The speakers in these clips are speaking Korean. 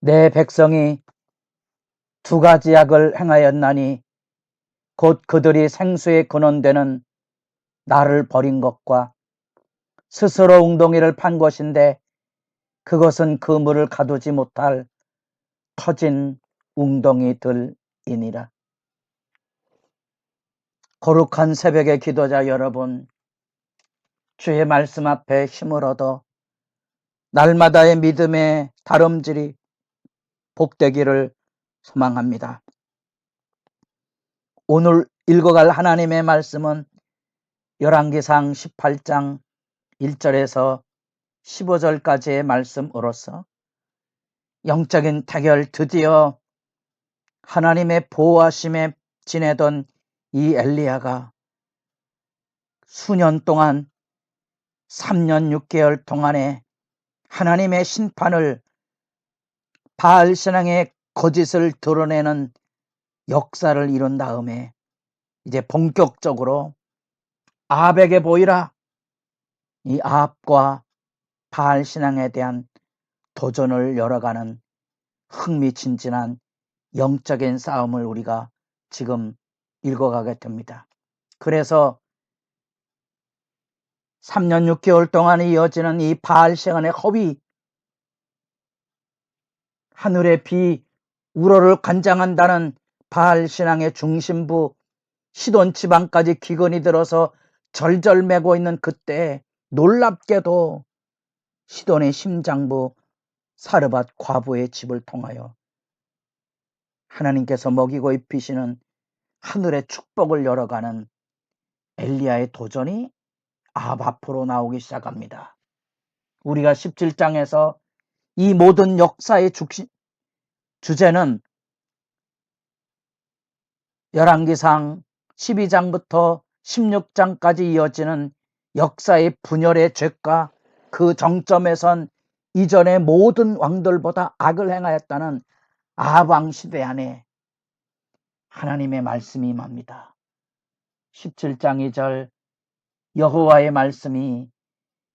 내 백성이 두 가지 악을 행하였나니 곧 그들이 생수의 근원되는 나를 버린 것과 스스로 웅덩이를 판 것인데 그것은 그 물을 가두지 못할 터진 웅덩이들이니라. 거룩한 새벽의 기도자 여러분, 주의 말씀 앞에 힘을 얻어 날마다의 믿음의 다름질이 복되기를 소망합니다. 오늘 읽어갈 하나님의 말씀은 열왕기상 18장 1절에서 15절까지의 말씀으로서 영적인 태결 드디어 하나님의 보호하심에 지내던 이 엘리야가 수년 동안 3년 6개월 동안에 하나님의 심판을 바알 신앙의 거짓을 드러내는 역사를 이룬 다음에 이제 본격적으로 아합에게 보이라 이 아합과 바알 신앙에 대한 도전을 열어가는 흥미진진한 영적인 싸움을 우리가 지금 읽어가게 됩니다. 그래서 3년 6개월 동안 이어지는 이 바알 시간의 허위 하늘의 비 우러를 관장한다는 바알 신앙의 중심부 시돈 지방까지 기근이 들어서 절절매고 있는 그때 놀랍게도 시돈의 심장부 사르밧 과부의 집을 통하여 하나님께서 먹이고 입히시는 하늘의 축복을 열어가는 엘리야의 도전이 앞 앞으로 나오기 시작합니다. 우리가 17장에서 이 모든 역사의 주제는 열왕기상 12장부터 16장까지 이어지는 역사의 분열의 죄가 그 정점에선 이전의 모든 왕들보다 악을 행하였다는 아방 시대 안에 하나님의 말씀이 임합니다. 17장 2절 여호와의 말씀이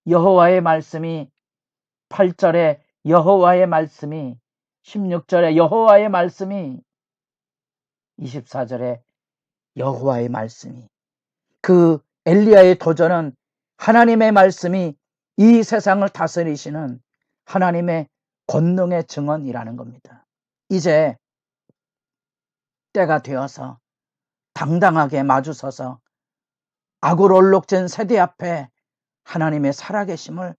여호와의 말씀이 8절에 여호와의 말씀이 16절에 여호와의 말씀이 24절에 여호와의 말씀이 그 엘리야의 도전은 하나님의 말씀이 이 세상을 다스리시는 하나님의 권능의 증언이라는 겁니다. 이제 때가 되어서 당당하게 마주서서 아굴올록진 세대 앞에 하나님의 살아계심을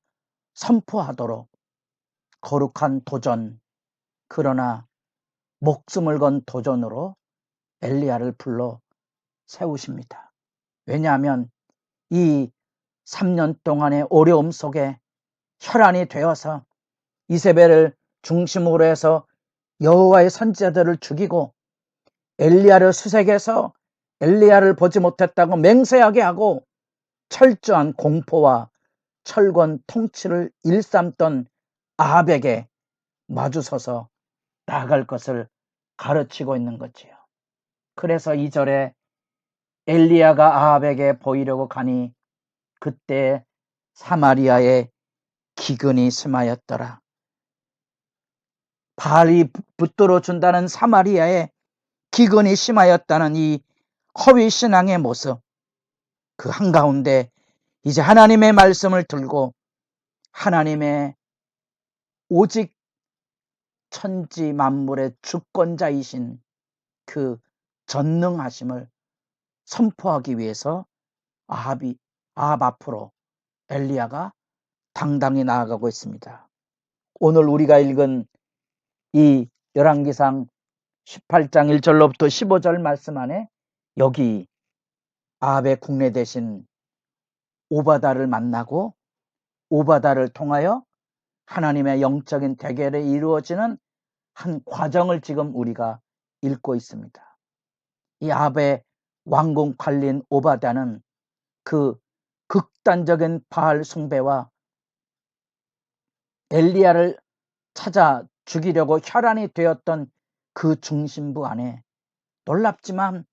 선포하도록 거룩한 도전, 그러나 목숨을 건 도전으로 엘리야를 불러 세우십니다. 왜냐하면 이 3년 동안의 어려움 속에 혈안이 되어서 이세벨을 중심으로 해서 여호와의 선지자들을 죽이고 엘리야를 수색해서 엘리야를 보지 못했다고 맹세하게 하고 철저한 공포와 철권 통치를 일삼던 아합에게 마주서서 나아갈 것을 가르치고 있는 거지요. 그래서 이절에 엘리야가 아합에게 보이려고 가니 그때 사마리아에 기근이 심하였더라. 발이 붙들어 준다는 사마리아에 기근이 심하였다는 이 허위 신앙의 모습 그 한가운데 이제 하나님의 말씀을 들고 하나님의 오직 천지 만물의 주권자이신 그 전능하심을 선포하기 위해서 아합이 아합 앞으로 엘리야가 당당히 나아가고 있습니다. 오늘 우리가 읽은 이 열왕기상 18장 1절로부터 15절 말씀 안에 여기 아합의 국내 대신 오바다를 만나고 오바다를 통하여 하나님의 영적인 대결이 이루어지는 한 과정을 지금 우리가 읽고 있습니다. 이 아합의 왕궁 관리인 오바다는 그 극단적인 바알 숭배와 엘리야를 찾아 죽이려고 혈안이 되었던 그 중심부 안에 놀랍지만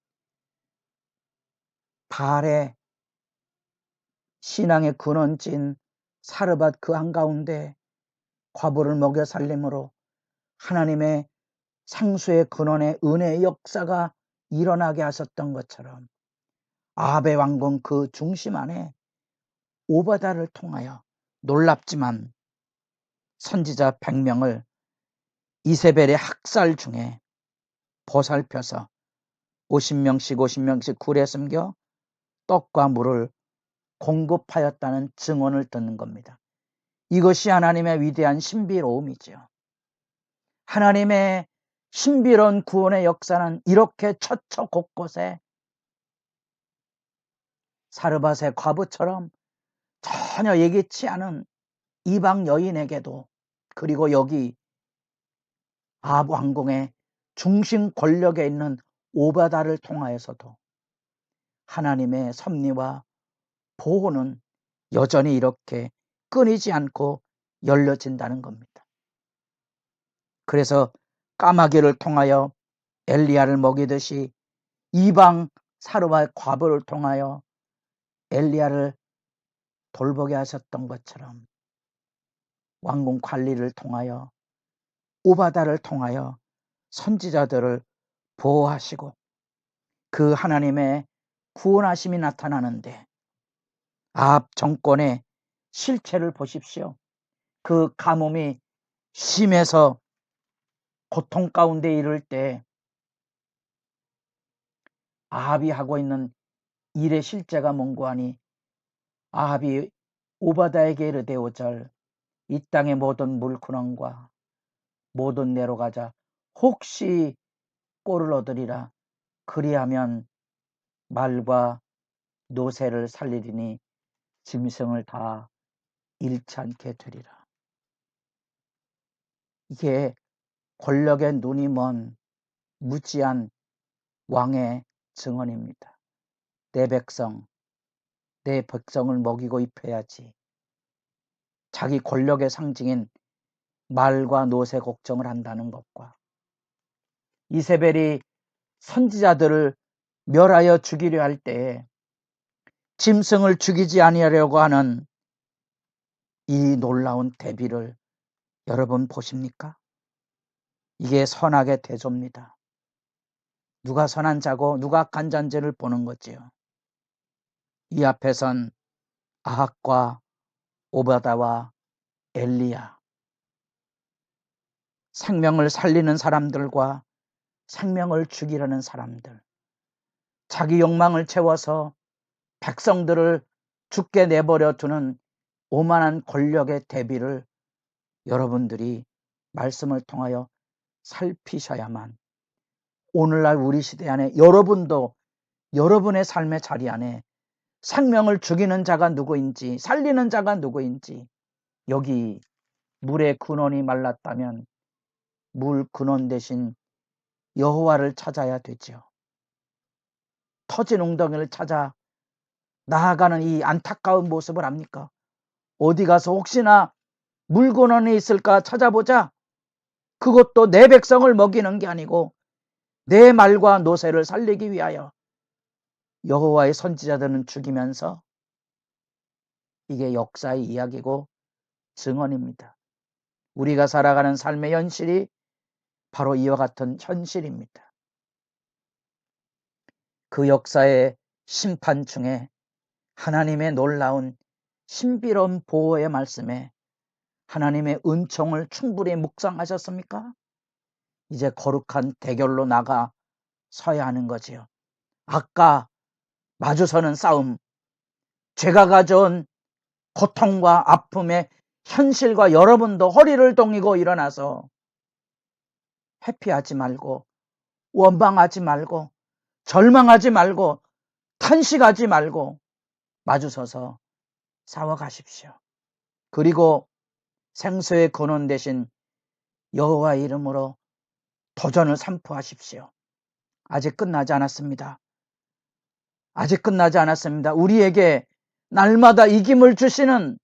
바알의 신앙의 근원진 사르밧 그 한가운데 과부를 먹여 살림으로 하나님의 상수의 근원의 은혜의 역사가 일어나게 하셨던 것처럼 아합의 왕궁 그 중심 안에 오바다를 통하여 놀랍지만 선지자 100명을 이세벨의 학살 중에 보살펴서 50명씩 50명씩 굴에 숨겨 떡과 물을 공급하였다는 증언을 듣는 겁니다. 이것이 하나님의 위대한 신비로움이죠. 하나님의 신비로운 구원의 역사는 이렇게 처처 곳곳에 사르밧의 과부처럼 전혀 예기치 않은 이방 여인에게도 그리고 여기 아합 왕궁의 중심 권력에 있는 오바다를 통하여서도 하나님의 섭리와 보호는 여전히 이렇게 끊이지 않고 열려진다는 겁니다. 그래서 까마귀를 통하여 엘리야를 먹이듯이 이방 사르바의 과부를 통하여 엘리야를 돌보게 하셨던 것처럼 왕궁 관리를 통하여 오바다를 통하여 선지자들을 보호하시고 그 하나님의 구원하심이 나타나는데 아합 정권의 실체를 보십시오. 그 가뭄이 심해서 고통 가운데 이를 때 아합이 하고 있는 일의 실제가 뭔고 하니 아합이 오바다에게 이르되 오절 이 땅의 모든 물근원과 모든 내로 가자 혹시 꼴을 얻으리라 그리하면 말과 노새를 살리리니 짐승을 다 잃지 않게 되리라. 이게 권력의 눈이 먼 무지한 왕의 증언입니다. 내 백성, 내 백성을 먹이고 입혀야지. 자기 권력의 상징인 말과 노새 걱정을 한다는 것과 이세벨이 선지자들을 멸하여 죽이려 할 때에 짐승을 죽이지 아니하려고 하는 이 놀라운 대비를 여러분 보십니까? 이게 선악의 대조입니다. 누가 선한 자고 누가 간잔 죄를 보는 거지요. 이 앞에선 아합과 오바다와 엘리야 생명을 살리는 사람들과 생명을 죽이려는 사람들 자기 욕망을 채워서 백성들을 죽게 내버려 두는 오만한 권력의 대비를 여러분들이 말씀을 통하여 살피셔야만 오늘날 우리 시대 안에 여러분도 여러분의 삶의 자리 안에 생명을 죽이는 자가 누구인지 살리는 자가 누구인지 여기 물의 근원이 말랐다면 물 근원 대신 여호와를 찾아야 되죠. 터진 웅덩이를 찾아 나아가는 이 안타까운 모습을 압니까? 어디 가서 혹시나 물 근원이 있을까 찾아보자. 그것도 내 백성을 먹이는 게 아니고 내 말과 노새를 살리기 위하여 여호와의 선지자들은 죽이면서 이게 역사의 이야기고 증언입니다. 우리가 살아가는 삶의 현실이 바로 이와 같은 현실입니다. 그 역사의 심판 중에 하나님의 놀라운 신비로운 보호의 말씀에 하나님의 은총을 충분히 묵상하셨습니까? 이제 거룩한 대결로 나가 서야 하는 거지요. 아까 마주서는 싸움, 죄가 가져온 고통과 아픔의 현실과 여러분도 허리를 동이고 일어나서 회피하지 말고 원망하지 말고 절망하지 말고 탄식하지 말고 마주서서 싸워가십시오. 그리고 생수의 근원 대신 여호와 이름으로 도전을 선포하십시오. 아직 끝나지 않았습니다. 아직 끝나지 않았습니다. 우리에게 날마다 이김을 주시는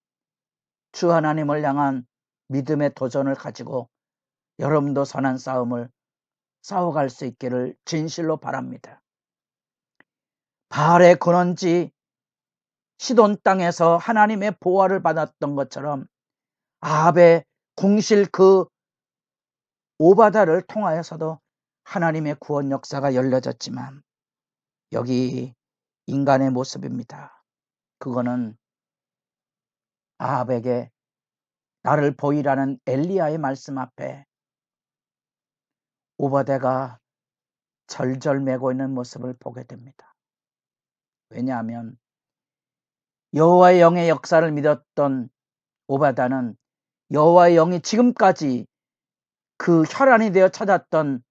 주 하나님을 향한 믿음의 도전을 가지고 여러분도 선한 싸움을 싸워갈 수 있기를 진실로 바랍니다. 바알의 근원지 시돈 땅에서 하나님의 보호를 받았던 것처럼 아합의 궁실 그 오바다를 통하여서도 하나님의 구원 역사가 열려졌지만 여기 인간의 모습입니다. 그거는 아합에게 나를 보이라는 엘리야의 말씀 앞에 오바데가 절절매고 있는 모습을 보게 됩니다. 왜냐하면 여호와의 영의 역사를 믿었던 오바다는 여호와의 영이 지금까지 그 혈안이 되어 찾았던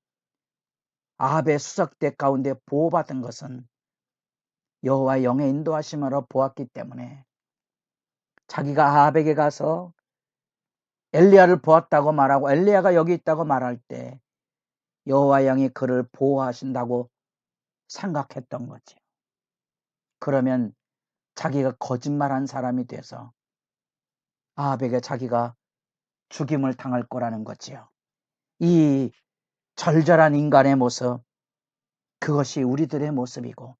아합의 수석대 가운데 보호받은 것은 여호와의 영의 인도하심으로 보았기 때문에 자기가 아합에게 가서 엘리야를 보았다고 말하고 엘리야가 여기 있다고 말할 때 여호와 영이 그를 보호하신다고 생각했던 거지. 그러면 자기가 거짓말한 사람이 돼서 아합에게 자기가 죽임을 당할 거라는 거지요. 이 절절한 인간의 모습, 그것이 우리들의 모습이고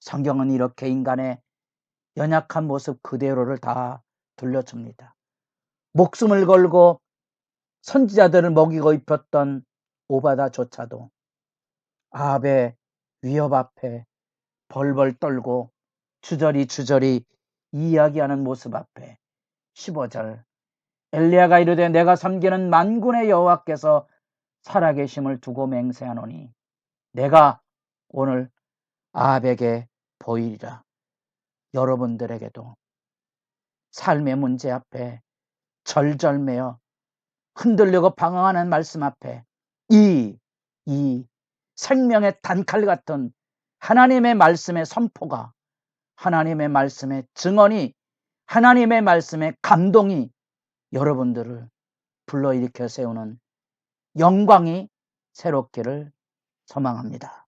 성경은 이렇게 인간의 연약한 모습 그대로를 다 들려줍니다. 목숨을 걸고 선지자들을 먹이고 입혔던 오바다조차도 아합의 위협 앞에 벌벌 떨고 주저리 주저리 이야기하는 모습 앞에 15절 엘리야가 이르되 내가 섬기는 만군의 여호와께서 살아계심을 두고 맹세하노니 내가 오늘 아합에게 보이리라. 여러분들에게도 삶의 문제 앞에 절절매어 흔들리고 방황하는 말씀 앞에 이, 이 생명의 단칼 같은 하나님의 말씀의 선포가 하나님의 말씀의 증언이 하나님의 말씀의 감동이 여러분들을 불러일으켜 세우는 영광이 새롭기를 소망합니다.